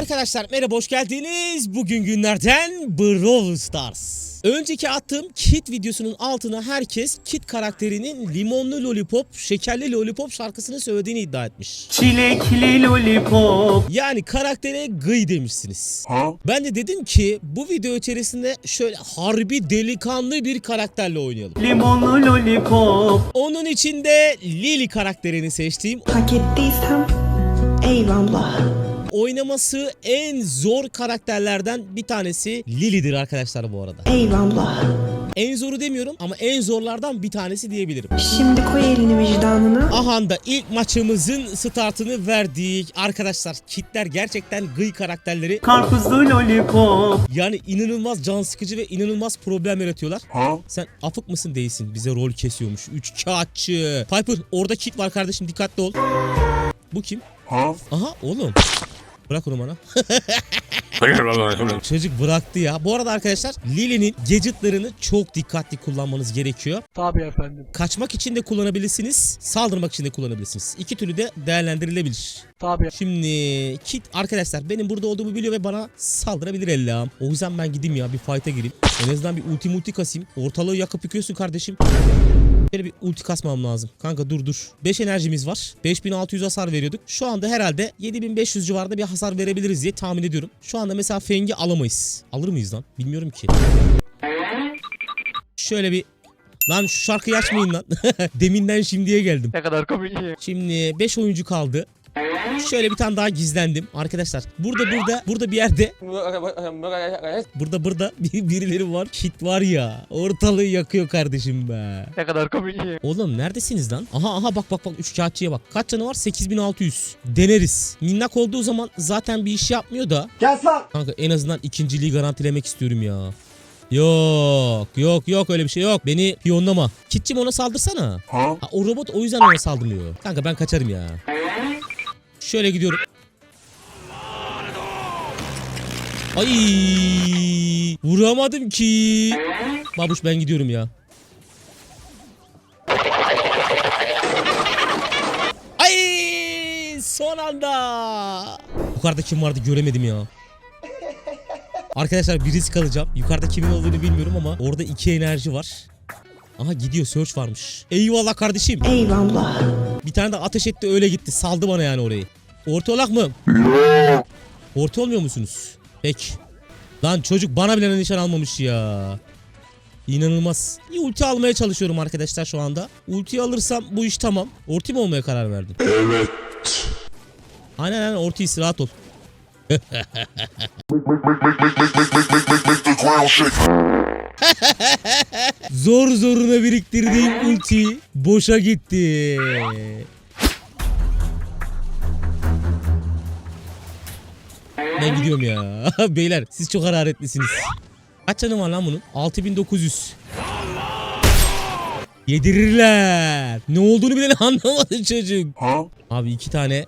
Arkadaşlar merhaba hoş geldiniz. Bugün günlerden Brawl Stars. Önceki attığım Kit videosunun altına herkes Kit karakterinin limonlu lollipop, şekerli lollipop şarkısını söylediğini iddia etmiş. Çilekli lollipop Yani karaktere gıy demişsiniz. Ben de dedim ki bu video içerisinde şöyle harbi delikanlı bir karakterle oynayalım. Limonlu lollipop Onun için de Lily karakterini seçtiğim Hak ettiysem eyvallah. Oynaması en zor karakterlerden bir tanesi Lily'dir arkadaşlar bu arada. Eyvallah. En zoru demiyorum ama en zorlardan bir tanesi diyebilirim. Şimdi koy elini vicdanına. Ahanda ilk maçımızın startını verdik. Arkadaşlar kitler gerçekten gıy karakterleri. Karpuzlu lollipop Yani inanılmaz can sıkıcı ve inanılmaz problem yaratıyorlar. Sen afık mısın değilsin bize rol kesiyormuş. Üç kağıtçı. Piper orada kit var kardeşim dikkatli ol. Bu kim? Aha oğlum. Bırak onu bana. Çocuk bıraktı ya. Bu arada arkadaşlar Lily'nin gadgetlarını çok dikkatli kullanmanız gerekiyor. Tabii efendim. Kaçmak için de kullanabilirsiniz. Saldırmak için de kullanabilirsiniz. İki türlü de değerlendirilebilir. Tabii. Şimdi Kit arkadaşlar benim burada olduğumu biliyor ve bana saldırabilir Allah'ım. O yüzden ben gideyim ya bir fight'a gireyim. En azından bir ulti multi kasayım. Ortalığı yakıp yıkıyorsun kardeşim. Böyle bir ulti kasmam lazım. Kanka dur dur. 5 enerjimiz var. 5600 hasar veriyorduk. Şu anda herhalde 7500 civarında bir hasar verebiliriz diye tahmin ediyorum. Şu anda mesela Feng'i alamayız. Alır mıyız lan? Bilmiyorum ki. Şöyle bir Lan şu şarkıyı açmayın lan. Deminden şimdiye geldim. Ne kadar komik. Şimdi 5 oyuncu kaldı. Şöyle bir tane daha gizlendim arkadaşlar. Burada burada burada bir yerde burada burada bir- birileri var. Kit var ya. Ortalığı yakıyor kardeşim be. Ne kadar komik. Oğlum neredesiniz lan? Aha aha bak bak bak üç kağıtçıya bak. Kaç canı var? 8600. Deneriz. Minnak olduğu zaman zaten bir iş yapmıyor da. Kanka en azından ikinciliği garantilemek istiyorum ya. Yok yok yok öyle bir şey yok. Beni piyonlama. Kitçim ona saldırsana. Ha, o robot o yüzden ona saldırmıyor. Kanka ben kaçarım ya. Şöyle gidiyorum. Ay vuramadım ki. Babuş ben gidiyorum ya. Ay son anda. Yukarıda kim vardı göremedim ya. Arkadaşlar bir risk alacağım. Yukarıda kimin olduğunu bilmiyorum ama orada iki enerji var. Aha gidiyor search varmış. Eyvallah kardeşim. Eyvallah. Bir tane de ateş etti öyle gitti. Saldı bana yani orayı. Orta olak mı? Orta olmuyor musunuz? Peki. Lan çocuk bana bile nişan almamış ya. İnanılmaz. İyi ulti almaya çalışıyorum arkadaşlar şu anda. Ultiyi alırsam bu iş tamam. Orti mi olmaya karar verdin? Evet. Aynen aynen ortiyiz rahat ol. Zor zoruna biriktirdiğim ulti boşa gitti. Ben gidiyorum ya. Beyler siz çok hararetlisiniz. Kaç canı var lan bunun? 6900. Yedirirler. Ne olduğunu bile anlamadı çocuk. Abi iki tane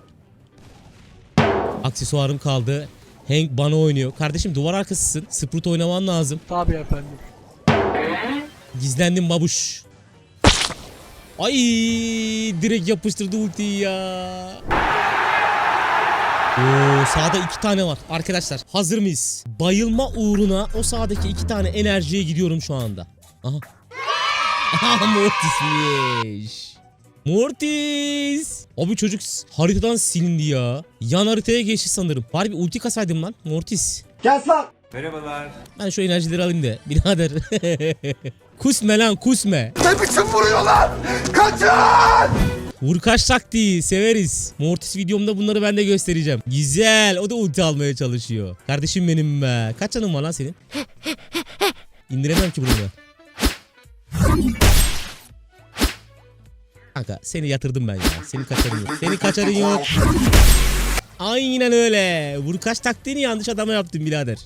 aksesuarım kaldı. Hank bana oynuyor. Kardeşim duvar arkasısın. Sprut oynaman lazım. Tabii efendim. Gizlendim babuş. Ay direkt yapıştırdı ultiyi ya. Oo, sağda iki tane var. Arkadaşlar hazır mıyız? Bayılma uğruna o sağdaki iki tane enerjiye gidiyorum şu anda. Aha. Aha Mortis'miş. Mortis. Abi çocuk haritadan silindi ya. Yan haritaya geçti sanırım. Bari bir ulti kasaydım lan. Mortis. Merhabalar Ben şu enerjileri alayım da birader. kusme lan kusme. Ne biçim vuruyorlar? Kaçın! Vurkaç taktiği severiz. Mortis videomda bunları ben de göstereceğim. Güzel o da ulti almaya çalışıyor. Kardeşim benim be. Kaç canın var lan senin? İndiremem ki bunu ben. Kanka seni yatırdım ben ya. Senin kaçarın yok. Senin kaçarın yok. Aynen öyle. Vurkaç taktiğini yanlış adama yaptın birader.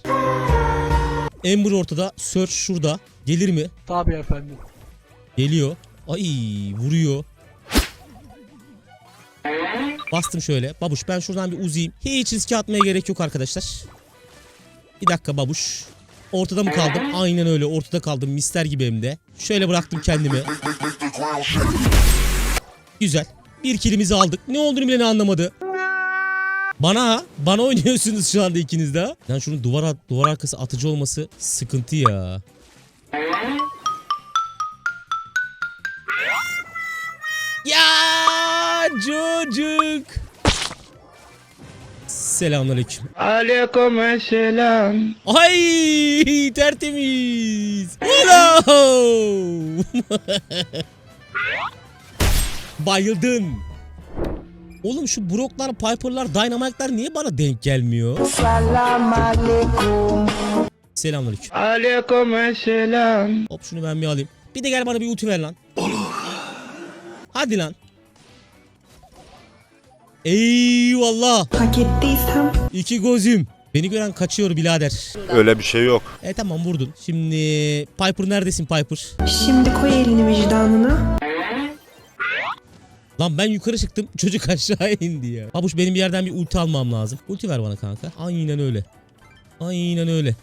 Ember ortada. Search şurada. Gelir mi? Tabii efendim. Geliyor. Ay vuruyor. Bastım şöyle. Babuş ben şuradan bir uzayayım. Hiç riske atmaya gerek yok arkadaşlar. Bir dakika babuş. Ortada mı kaldım? Aynen öyle ortada kaldım. Mister gibi hem de. Şöyle bıraktım kendimi. Güzel. Bir kilimizi aldık. Ne olduğunu bile ne anlamadı. Bana, bana oynuyorsunuz şu anda ikiniz de. Yani şunun duvar, duvar arkası atıcı olması sıkıntı ya. Ya çocuk. Selamünaleyküm. Aleyküm selam. Ay tertemiz. Hello. Bayıldın. Oğlum şu Brock'lar, Piper'lar, Dynamite'lar niye bana denk gelmiyor? Selam aleyküm. Selamünaleyküm. Aleyküm selam. Hop şunu ben bir alayım. Bir de gel bana bir ulti ver lan. Hadi lan. Eyvallah. Hak ettiysem İki gözüm. Beni gören kaçıyor birader. Öyle bir şey yok. E tamam vurdun. Şimdi Piper neredesin Piper? şimdi koy elini vicdanına. Lan ben yukarı çıktım çocuk aşağı indi ya. Babuş benim bir yerden bir ulti almam lazım. Ulti ver bana kanka. Aynen öyle. Aynen öyle.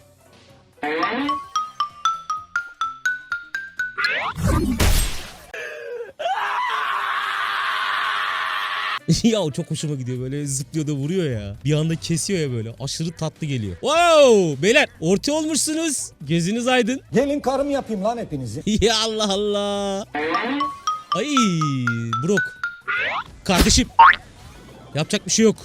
ya o çok hoşuma gidiyor böyle zıplıyor da vuruyor ya. Bir anda kesiyor ya böyle. Aşırı tatlı geliyor. Wow! Beyler orta olmuşsunuz. Gözünüz aydın. Gelin karım yapayım lan hepinizi. ya Allah Allah. Ay Brok. Kardeşim. Yapacak bir şey yok.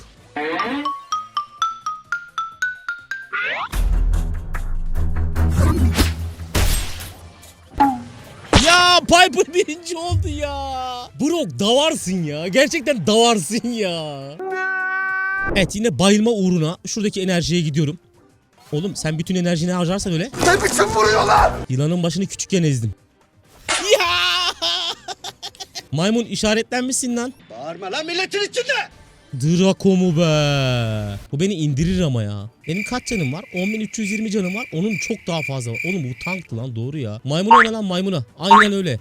Piper birinci oldu ya. Brok davarsın ya. Gerçekten davarsın ya. Evet yine bayılma uğruna şuradaki enerjiye gidiyorum. Oğlum sen bütün enerjini harcarsan öyle. Ne biçim vuruyorlar? Yılanın başını küçükken ezdim. Ya! Maymun işaretlenmişsin lan. Bağırma lan milletin içinde. Draco mu be? Bu beni indirir ama ya. Benim kaç canım var? 10.320 canım var. Onun çok daha fazla var. Oğlum bu tanktı lan doğru ya. Maymuna oyna lan maymuna. Aynen öyle.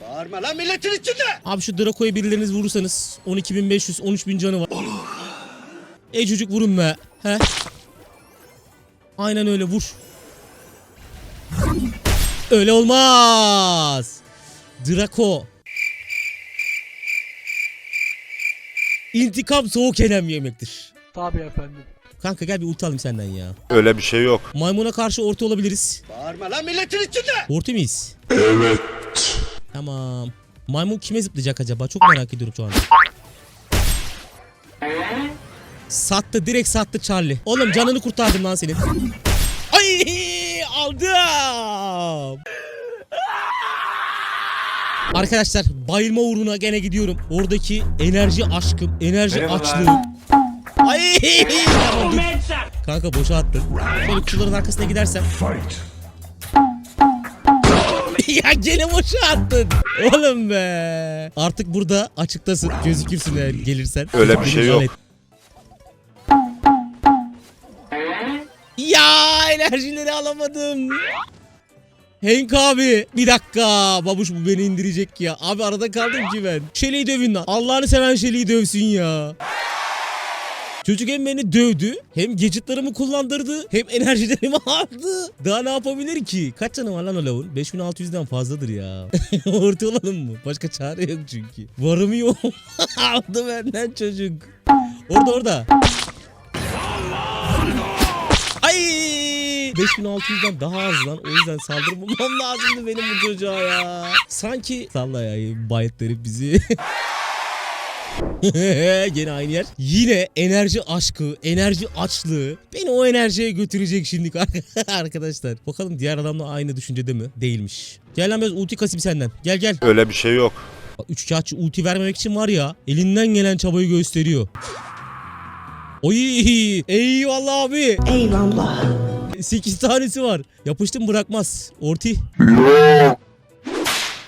Bağırma lan milletin içinde. Abi şu Draco'ya birileriniz vurursanız 12.500 13.000 canı var. Ey çocuk vurun be. He? Aynen öyle vur. Öyle olmaz. Draco. İntikam soğuk enem yemektir. Tabii efendim. Kanka gel bir ulti alayım senden ya. Öyle bir şey yok. Maymuna karşı orta olabiliriz. Bağırma lan milletin içinde. Orta mıyız? Evet. Tamam. Maymun kime zıplayacak acaba? Çok merak ediyorum şu an. Sattı direkt sattı Charlie. Oğlum canını kurtardım lan senin. Ay aldım. Arkadaşlar bayılma uğruna gene gidiyorum. Oradaki enerji aşkım, enerji Merhabalar. açlığım. Ay tamam, dur. Kanka boşa attın. Şöyle kutuların arkasına gidersem. ya gene boşa attın. Oğlum be. Artık burada açıktasın. Gözükürsün eğer gelirsen. Öyle bir şey yok. Ya enerjileri alamadım. Hank abi bir dakika babuş bu beni indirecek ya. Abi arada kaldım ki ben. Şeli'yi dövün lan. Allah'ını seven Şeli'yi dövsün ya. Çocuk hem beni dövdü hem gadgetlarımı kullandırdı hem enerjilerimi aldı. Daha ne yapabilir ki? Kaç canı var lan o lavun? 5600'den fazladır ya. Orta olalım mı? Başka çare yok çünkü. Varım yok. Aldı benden çocuk. Orada orada. 5600'den daha az lan. O yüzden saldırmamam lazımdı benim bu çocuğa ya. Sanki salla ya bayetleri bizi. Gene aynı yer. Yine enerji aşkı, enerji açlığı beni o enerjiye götürecek şimdi arkadaşlar. Bakalım diğer adamla aynı düşüncede mi? Değilmiş. Gel lan biraz ulti kasayım senden. Gel gel. Öyle bir şey yok. Üç kağıtçı ulti vermemek için var ya elinden gelen çabayı gösteriyor. Oy eyvallah abi. Eyvallah. 8 tanesi var. Yapıştım bırakmaz. Orti.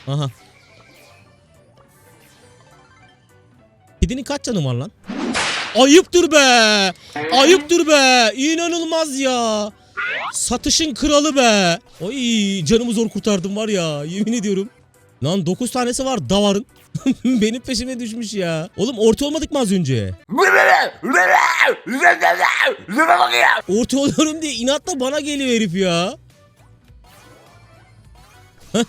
Aha. Kedinin kaç canı var lan? Ayıptır be. Ayıptır be. İnanılmaz ya. Satışın kralı be. Oy canımı zor kurtardım var ya. Yemin ediyorum. Lan 9 tanesi var davarın. Benim peşime düşmüş ya. Oğlum orta olmadık mı az önce? Orta oluyorum diye inatla bana geliyor herif ya.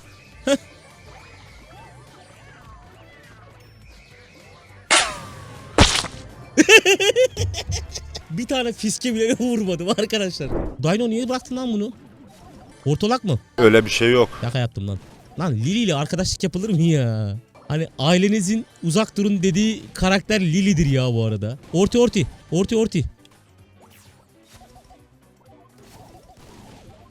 Bir tane fiske bile vurmadım arkadaşlar. Dino niye bıraktın lan bunu? Ortolak mı? Öyle bir şey yok. Şaka yaptım lan. Lan Lili ile arkadaşlık yapılır mı ya? Hani ailenizin uzak durun dediği karakter Lili'dir ya bu arada. Orti orti. Orti orti.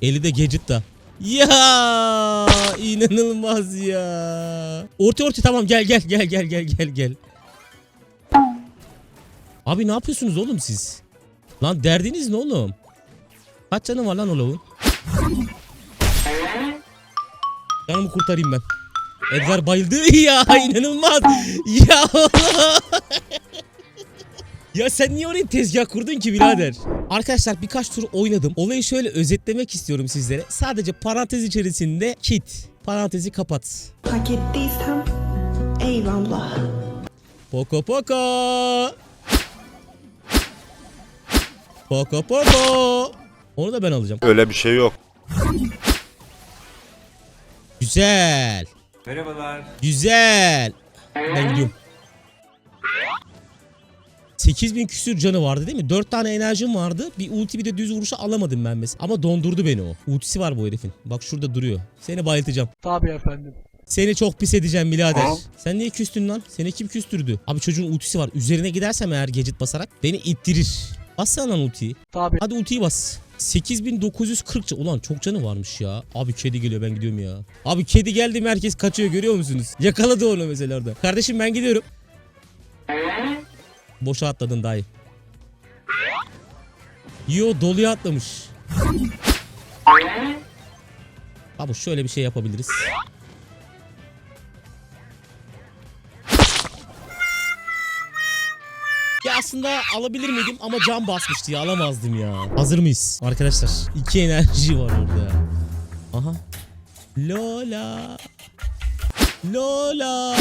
Eli de gadget da. Ya inanılmaz ya. Orti orti tamam gel gel gel gel gel gel gel. Abi ne yapıyorsunuz oğlum siz? Lan derdiniz ne oğlum? Kaç canı var lan o lavuğun? Canımı kurtarayım ben. Edgar bayıldı ya inanılmaz. Ya Ya sen niye oraya tezgah kurdun ki birader? Arkadaşlar birkaç tur oynadım. Olayı şöyle özetlemek istiyorum sizlere. Sadece parantez içerisinde kit. Parantezi kapat. Hak ettiysem eyvallah. Poko poko. Poko poko. Onu da ben alacağım. Öyle bir şey yok. Güzel. Merhabalar. Güzel. Ben gidiyorum. 8000 küsür canı vardı değil mi? 4 tane enerjim vardı. Bir ulti bir de düz vuruşu alamadım ben mesela. Ama dondurdu beni o. Ultisi var bu herifin. Bak şurada duruyor. Seni bayıltacağım. Tabii efendim. Seni çok pis edeceğim birader. Sen niye küstün lan? Seni kim küstürdü? Abi çocuğun ultisi var. Üzerine gidersem eğer gadget basarak beni ittirir. Bassana lan ultiyi. Tabii. Hadi ultiyi bas. 8940 can- Ulan çok canı varmış ya. Abi kedi geliyor ben gidiyorum ya. Abi kedi geldi mi herkes kaçıyor görüyor musunuz? Yakaladı onu mesela orada. Kardeşim ben gidiyorum. Boşa atladın dayı. Yo doluya atlamış. Abi şöyle bir şey yapabiliriz. Aslında alabilir miydim ama can basmıştı ya alamazdım ya. Hazır mıyız arkadaşlar? İki enerji var orada. Aha. Lola. Lola.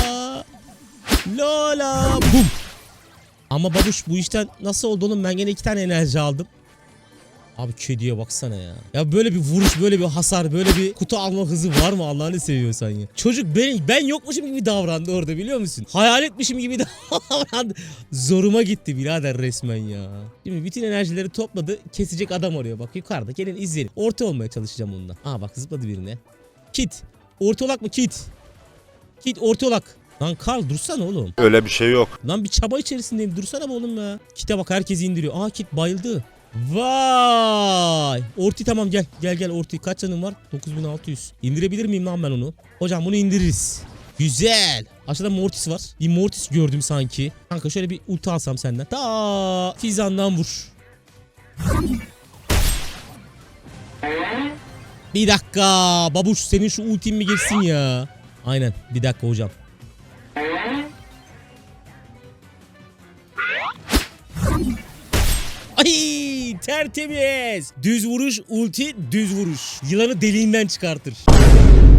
Lola. Bum. Ama babuş bu işten nasıl oldu oğlum ben gene iki tane enerji aldım. Abi kediye baksana ya. Ya böyle bir vuruş, böyle bir hasar, böyle bir kutu alma hızı var mı Allah'ını seviyorsan ya. Çocuk ben, ben yokmuşum gibi davrandı orada biliyor musun? Hayal etmişim gibi davrandı. Zoruma gitti birader resmen ya. Şimdi bütün enerjileri topladı. Kesecek adam arıyor bak yukarıda. Gelin izleyelim. Orta olmaya çalışacağım onunla. Aa bak zıpladı birine. Kit. Ortaolak mı Kit? Kit ortaolak. Lan Karl dursana oğlum. Öyle bir şey yok. Lan bir çaba içerisindeyim. Dursana be oğlum ya. Kite bak herkesi indiriyor. Aa kit bayıldı. Vay. Orti tamam gel. Gel gel Orti. Kaç canın var? 9600. İndirebilir miyim lan ben onu? Hocam bunu indiririz. Güzel. Aşağıda Mortis var. Bir Mortis gördüm sanki. Kanka şöyle bir ulti alsam senden. Ta Fizan'dan vur. Bir dakika. Babuş senin şu ultin mi girsin ya? Aynen. Bir dakika hocam. Ay tertemiz. Düz vuruş ulti düz vuruş. Yılanı deliğinden çıkartır.